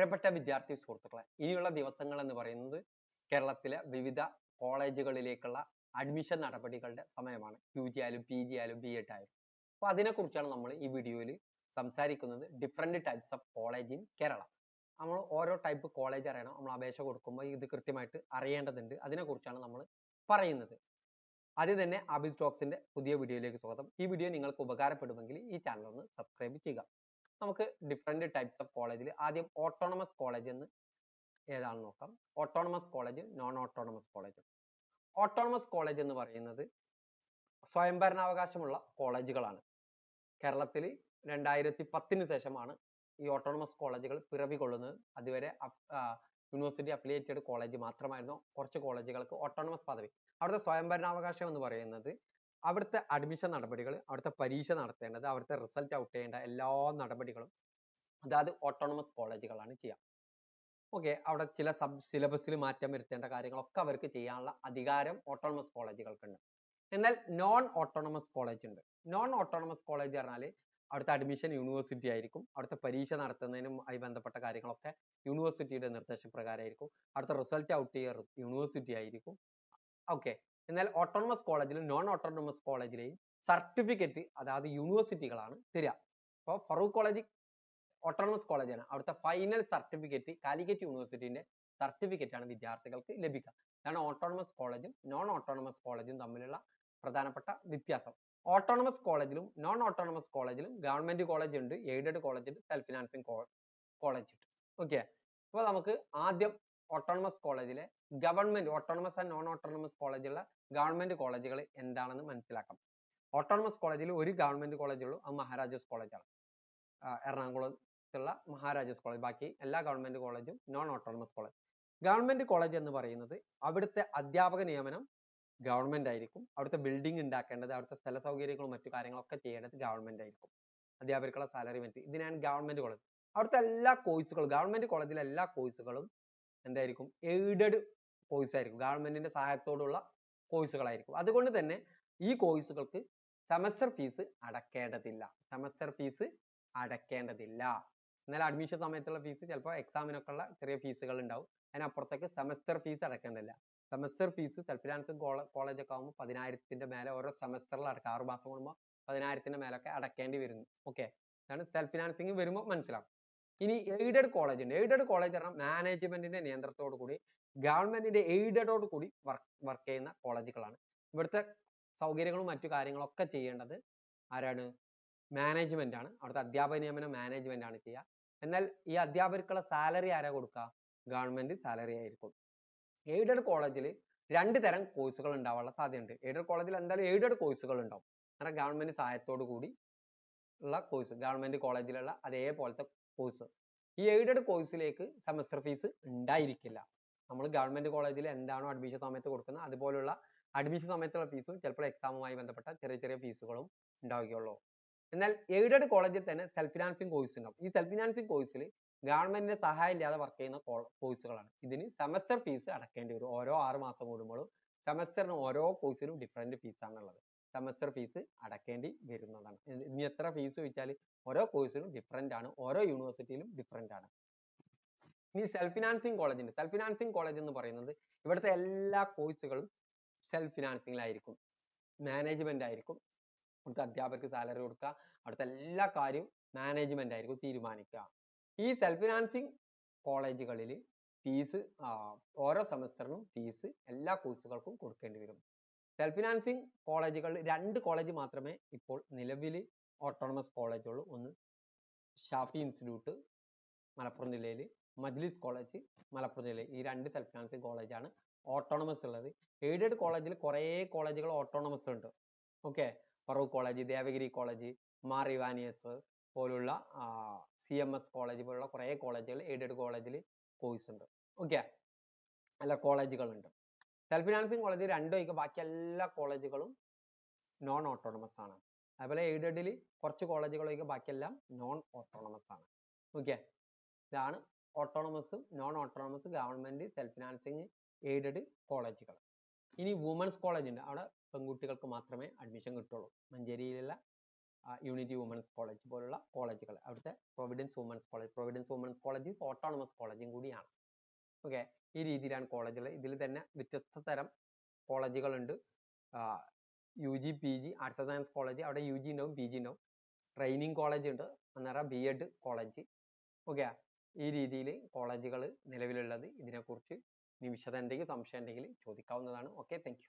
പ്രിയപ്പെട്ട വിദ്യാർത്ഥി സുഹൃത്തുക്കളെ ഇനിയുള്ള ദിവസങ്ങൾ എന്ന് പറയുന്നത് കേരളത്തിലെ വിവിധ കോളേജുകളിലേക്കുള്ള അഡ്മിഷൻ നടപടികളുടെ സമയമാണ്. യു ജി ആയാലും പി ജി ആയാലും ബി എഡ് ആയാലും. അപ്പൊ അതിനെക്കുറിച്ചാണ് നമ്മൾ ഈ വീഡിയോയിൽ സംസാരിക്കുന്നത്. Different types of college in Kerala നമ്മൾ ഓരോ ടൈപ്പ് കോളേജ് അറിയണം. നമ്മൾ അപേക്ഷ കൊടുക്കുമ്പോൾ ഇത് കൃത്യമായിട്ട് അറിയേണ്ടതുണ്ട്. അതിനെക്കുറിച്ചാണ് നമ്മൾ പറയുന്നത്. ആദ്യം തന്നെ അബിൽ ടോക്സിന്റെ പുതിയ വീഡിയോയിലേക്ക് സ്വാഗതം. ഈ വീഡിയോ നിങ്ങൾക്ക് ഉപകാരപ്പെടുമെങ്കിൽ ഈ ചാനൽ ഒന്ന് സബ്സ്ക്രൈബ് ചെയ്യുക. നമുക്ക് ഡിഫറെന്റ് ടൈപ്സ് ഓഫ് കോളേജിൽ ആദ്യം ഓട്ടോണമസ് കോളേജ് എന്ന് ഏതാണെന്ന് നോക്കാം. Autonomous college non autonomous college autonomous college എന്ന് പറയുന്നത് സ്വയംഭരണാവകാശമുള്ള കോളേജുകളാണ് കേരളത്തിൽ രണ്ടായിരത്തി പത്തിന് ശേഷമാണ് ഈ ഓട്ടോണമസ് കോളേജുകൾ പിറവി കൊള്ളുന്നത് അതുവരെ യൂണിവേഴ്സിറ്റി അഫിലിയേറ്റഡ് കോളേജ് മാത്രമായിരുന്നു. കുറച്ച് കോളേജുകൾക്ക് ഓട്ടോണമസ് പദവി. അവിടുത്തെ സ്വയംഭരണാവകാശം എന്ന് പറയുന്നത് അവിടുത്തെ അഡ്മിഷൻ നടപടികൾ അവിടുത്തെ പരീക്ഷ നടത്തേണ്ടത് അവിടുത്തെ റിസൾട്ട് ഔട്ട് ചെയ്യേണ്ട എല്ലാ നടപടികളും അതായത് ഓട്ടോണമസ് കോളേജുകളാണ് ചെയ്യുക ഓക്കെ അവിടെ ചില സബ് സിലബസിൽ മാറ്റം വരുത്തേണ്ട കാര്യങ്ങളൊക്കെ അവർക്ക് ചെയ്യാനുള്ള അധികാരം ഓട്ടോണമസ് കോളേജുകൾക്കുണ്ട്. എന്നാൽ നോൺ ഓട്ടോണമസ് കോളേജ് ഉണ്ട് നോൺ ഓട്ടോണമസ് കോളേജ് പറഞ്ഞാൽ അവിടുത്തെ അഡ്മിഷൻ യൂണിവേഴ്സിറ്റി ആയിരിക്കും അവിടുത്തെ പരീക്ഷ നടത്തുന്നതിനും ആയി ബന്ധപ്പെട്ട കാര്യങ്ങളൊക്കെ യൂണിവേഴ്സിറ്റിയുടെ നിർദ്ദേശപ്രകാരമായിരിക്കും അവിടുത്തെ റിസൾട്ട് ഔട്ട് ചെയ്യുക യൂണിവേഴ്സിറ്റി ആയിരിക്കും. ഓക്കെ എന്നാൽ ഓട്ടോണമസ് കോളേജിലും നോൺ ഓട്ടോണമസ് കോളേജിലെയും സർട്ടിഫിക്കറ്റ് അതായത് യൂണിവേഴ്സിറ്റികളാണ് തരിക അപ്പോൾ ഫറൂഖ് കോളേജ് ഓട്ടോണമസ് കോളേജാണ് അവിടുത്തെ ഫൈനൽ സർട്ടിഫിക്കറ്റ് കാലിക്കറ്റ് യൂണിവേഴ്സിറ്റിന്റെ സർട്ടിഫിക്കറ്റ് ആണ് വിദ്യാർത്ഥികൾക്ക് ലഭിക്കുക. ഇതാണ് ഓട്ടോണമസ് കോളേജും നോൺ ഓട്ടോണമസ് കോളേജും തമ്മിലുള്ള പ്രധാനപ്പെട്ട വ്യത്യാസം. ഓട്ടോണമസ് കോളേജിലും നോൺ ഓട്ടോണമസ് കോളേജിലും ഗവൺമെന്റ് കോളേജ് ഉണ്ട് എയ്ഡഡ് കോളേജ് ഉണ്ട് സെൽഫ് ഫിനാൻസിങ് കോളേജ് ഉണ്ട് ഓക്കെ അപ്പോൾ നമുക്ക് ആദ്യം ഓട്ടോണമസ് കോളേജിലെ government autonomous and non autonomous കോളേജുള്ള government കോളേജുകൾ എന്താണെന്ന് മനസ്സിലാക്കാം. ഓട്ടോണമസ് കോളേജിൽ ഒരു ഗവൺമെന്റ് കോളേജ് ഉള്ളൂ അത് മഹാരാജാസ് കോളേജാണ് എറണാകുളത്തുള്ള മഹാരാജാസ് കോളേജ് ബാക്കി എല്ലാ ഗവൺമെന്റ് കോളേജും non autonomous college government college എന്ന് പറയുന്നത് അവിടുത്തെ അധ്യാപക നിയമനം ഗവൺമെന്റ് ആയിരിക്കും. അവിടുത്തെ ബിൽഡിംഗ് ഉണ്ടാക്കേണ്ടത് അവിടുത്തെ സ്ഥല സൗകര്യങ്ങളും മറ്റു കാര്യങ്ങളൊക്കെ ചെയ്യേണ്ടത് ഗവൺമെന്റ് ആയിരിക്കും. അധ്യാപകർക്കുള്ള സാലറി മറ്റ് ഇതിനാണ് ഗവൺമെന്റ് കോളേജ് അവിടുത്തെ എല്ലാ കോഴ്സുകളും ഗവൺമെന്റ് കോളേജിലെ എല്ലാ കോഴ്സുകളും എന്തായിരിക്കും? എയ്ഡഡ് കോഴ്സ് ആയിരിക്കും. ഗവൺമെന്റിന്റെ സഹായത്തോടുള്ള കോഴ്സുകളായിരിക്കും അതുകൊണ്ട് തന്നെ ഈ കോഴ്സുകൾക്ക് സെമസ്റ്റർ ഫീസ് അടക്കേണ്ടതില്ല. സെമസ്റ്റർ ഫീസ് അടക്കേണ്ടതില്ല. എന്നാൽ അഡ്മിഷൻ സമയത്തുള്ള ഫീസ് ചിലപ്പോൾ എക്സാമിനൊക്കെ ഉള്ള ചെറിയ ഫീസുകൾ ഉണ്ടാവും. അതിനപ്പുറത്തേക്ക് സെമസ്റ്റർ ഫീസ് അടക്കേണ്ടതില്ല. സെമസ്റ്റർ ഫീസ് സെൽഫ് കോളേജ് ഒക്കെ ആകുമ്പോൾ പതിനായിരത്തിന്റെ മേലെ ഓരോ സെമസ്റ്ററിൽ അടക്കാം. ആറ് മാസം കൂടുമ്പോൾ പതിനായിരത്തിന്റെ മേലൊക്കെ അടക്കേണ്ടി വരുന്നു. ഓക്കെ അതാണ് സെൽഫ് ഫിനാൻസിങ് വരുമ്പോൾ മനസ്സിലാവും. ഇനി എയ്ഡഡ് കോളേജ് ഉണ്ട്. എയ്ഡഡ് കോളേജ് പറഞ്ഞാൽ മാനേജ്മെന്റിന്റെ നിയന്ത്രണത്തോടു കൂടി ഗവൺമെന്റിന്റെ എയ്ഡഡോട് കൂടി വർക്ക് ചെയ്യുന്ന കോളേജുകളാണ് ഇവിടുത്തെ സൗകര്യങ്ങളും മറ്റു കാര്യങ്ങളൊക്കെ ചെയ്യേണ്ടത് ആരാണ്? മാനേജ്മെന്റ് ആണ്. അവിടുത്തെ അധ്യാപക നിയമനം മാനേജ്മെന്റ് ആണ് ചെയ്യുക. എന്നാൽ ഈ അധ്യാപകർക്കുള്ള സാലറി ആരാ കൊടുക്കുക? ഗവൺമെന്റ് സാലറി ആയിരിക്കും. എയ്ഡഡ് കോളേജിൽ രണ്ട് തരം കോഴ്സുകൾ ഉണ്ടാവാനുള്ള സാധ്യതയുണ്ട്. എയ്ഡഡ് കോളേജിൽ എന്തായാലും എയ്ഡഡ് കോഴ്സുകൾ ഉണ്ടാവും. കാരണം ഗവൺമെന്റ് സഹായത്തോടു കൂടി ഉള്ള കോഴ്സ് ഗവൺമെന്റ് കോളേജിലുള്ള അതേപോലത്തെ കോഴ്സ് ഈ എയ്ഡഡ് കോഴ്സിലേക്ക് സെമസ്റ്റർ ഫീസ് ഉണ്ടായിരിക്കില്ല നമ്മൾ ഗവൺമെന്റ് കോളേജിൽ എന്താണോ അഡ്മിഷൻ സമയത്ത് കൊടുക്കുന്നത് അതുപോലുള്ള അഡ്മിഷൻ സമയത്തുള്ള ഫീസും ചിലപ്പോൾ എക്സാമുമായി ബന്ധപ്പെട്ട ചെറിയ ചെറിയ ഫീസുകളും ഉണ്ടാവുകയുള്ളൂ എന്നാൽ എയ്ഡഡ് കോളേജിൽ തന്നെ സെൽഫ് ഫിനാൻസിങ് കോഴ്സ് ഉണ്ടാവും ഈ സെൽഫ് ഫിനാൻസിങ് കോഴ്സിൽ ഗവൺമെന്റിന്റെ സഹായം ഇല്ലാതെ വർക്ക് ചെയ്യുന്ന കോഴ്സുകളാണ് ഇതിന് സെമസ്റ്റർ ഫീസ് അടക്കേണ്ടി വരും. ഓരോ ആറ് മാസം കൂടുമ്പോഴും സെമസ്റ്ററിന് ഓരോ കോഴ്സിനും ഡിഫറെന്റ് ഫീസ് ആണുള്ളത്. സെമസ്റ്റർ ഫീസ് അടക്കേണ്ടി വരുന്നതാണ്. ഇനി എത്ര ഫീസ് ചോദിച്ചാൽ ഓരോ കോഴ്സിലും ഡിഫറെന്റ് ആണ്. ഓരോ യൂണിവേഴ്സിറ്റിയിലും ഡിഫറെന്റ് ആണ്. ഇനി സെൽഫ് ഫിനാൻസിങ് കോളേജ് ഉണ്ട്. സെൽഫ് ഫിനാൻസിങ് കോളേജ് എന്ന് പറയുന്നത് ഇവിടുത്തെ എല്ലാ കോഴ്സുകളും സെൽഫ് ഫിനാൻസിങ്ങിലായിരിക്കും മാനേജ്മെന്റ് ആയിരിക്കും. അവിടുത്തെ അധ്യാപകർക്ക് സാലറി കൊടുക്കുക. അവിടുത്തെ എല്ലാ കാര്യവും മാനേജ്മെന്റ് ആയിരിക്കും തീരുമാനിക്കുക. ഈ സെൽഫ് ഫിനാൻസിങ് കോളേജുകളിൽ ഫീസ് ഓരോ സെമസ്റ്ററിനും ഫീസ് എല്ലാ കോഴ്സുകൾക്കും കൊടുക്കേണ്ടി വരും. സെൽഫ് ഫിനാൻസിങ് കോളേജുകളിൽ രണ്ട് കോളേജ് മാത്രമേ ഇപ്പോൾ നിലവിൽ ഓട്ടോണമസ് കോളേജുള്ളൂ ഒന്ന് ഷാഫി ഇൻസ്റ്റിറ്റ്യൂട്ട് മലപ്പുറം ജില്ലയിൽ മജ്ലിസ് കോളേജ് മലപ്പുറം ജില്ലയിൽ ഈ രണ്ട് സെൽഫ് ഫിനാൻസിങ് കോളേജാണ് ഓട്ടോണമസ് ഉള്ളത്. എയ്ഡഡ് കോളേജിൽ കുറേ കോളേജുകൾ ഓട്ടോണമസ് ഉണ്ട്. Okay Farook college Devagiri college Mar Ivanios പോലുള്ള സി എം എസ് കോളേജ് പോലുള്ള കുറേ കോളേജുകൾ എയ്ഡഡ് കോളേജിൽ കോഴ്സ് ഉണ്ട്. ഓക്കെ അല്ല കോളേജുകളുണ്ട് സെൽഫ് ഫിനാൻസിങ് കോളേജ് രണ്ടും ഒഴികെ ബാക്കി എല്ലാ കോളേജുകളും നോൺ ഓട്ടോണമസ് ആണ്. അതുപോലെ എയ്ഡഡിൽ കുറച്ച് കോളേജുകൾ ഒഴികെ ബാക്കിയെല്ലാം നോൺ ഓട്ടോണമസ് ആണ്. ഓക്കെ ഇതാണ് ഓട്ടോണമസും non autonomous government self financing aided കോളേജുകൾ ഇനി വുമൻസ് കോളേജ് ഉണ്ട് അവിടെ പെൺകുട്ടികൾക്ക് മാത്രമേ അഡ്മിഷൻ കിട്ടുള്ളൂ. മഞ്ചേരിയിലുള്ള യൂണിറ്റി വുമൻസ് കോളേജ് പോലുള്ള കോളേജുകൾ അവിടുത്തെ Providence women's college Providence women's college autonomous കോളേജും കൂടിയാണ്. ഓക്കെ ഈ രീതിയിലാണ് കോളേജുകൾ ഇതിൽ തന്നെ വ്യത്യസ്ത തരം കോളേജുകളുണ്ട് U G P G arts and science college അവിടെ യു ജി ഉണ്ടാവും പി ജി ഉണ്ടാവും. ട്രെയിനിങ് കോളേജ് ഉണ്ട്. അന്നേരം ബി എഡ് കോളേജ് ഓക്കെ ഈ രീതിയിൽ കോളേജുകൾ നിലവിലുള്ളത്. ഇതിനെക്കുറിച്ച് ഇനി എന്തെങ്കിലും സംശയം ഉണ്ടെങ്കിൽ ചോദിക്കാവുന്നതാണ്. Okay thank